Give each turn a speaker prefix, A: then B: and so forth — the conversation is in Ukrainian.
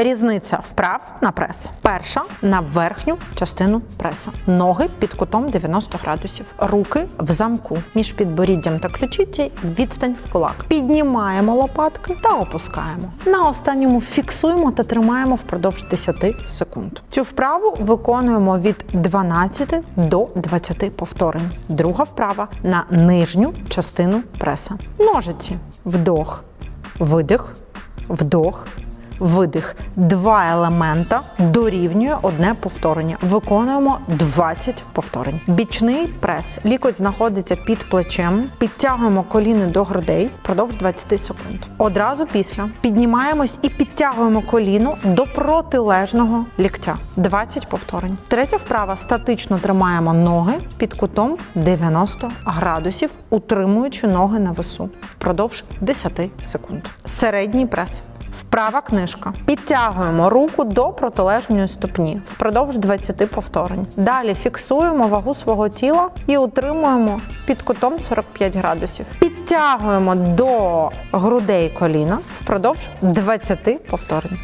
A: Різниця вправ на прес. Перша на верхню частину преса. Ноги під кутом 90 градусів. Руки в замку між підборіддям та ключиці відстань в кулак. Піднімаємо лопатки та опускаємо. На останньому фіксуємо та тримаємо впродовж 10 секунд. Цю вправу виконуємо від 12 до 20 повторень. Друга вправа на нижню частину преса. Ножиці. Вдох, видих, вдох, видих. Два елемента дорівнює одне повторення. Виконуємо 20 повторень. Бічний прес. Лікоть знаходиться під плечем. Підтягуємо коліни до грудей впродовж 20 секунд. Одразу після піднімаємось і підтягуємо коліно до протилежного ліктя. 20 повторень. Третя вправа статично тримаємо ноги під кутом 90 градусів, утримуючи ноги на весу впродовж 10 секунд. Середній прес. Вправа книжка. Підтягуємо руку до протилежної ступні впродовж 20 повторень. Далі фіксуємо вагу свого тіла і утримуємо під кутом 45 градусів. Підтягуємо до грудей коліна впродовж 20 повторень.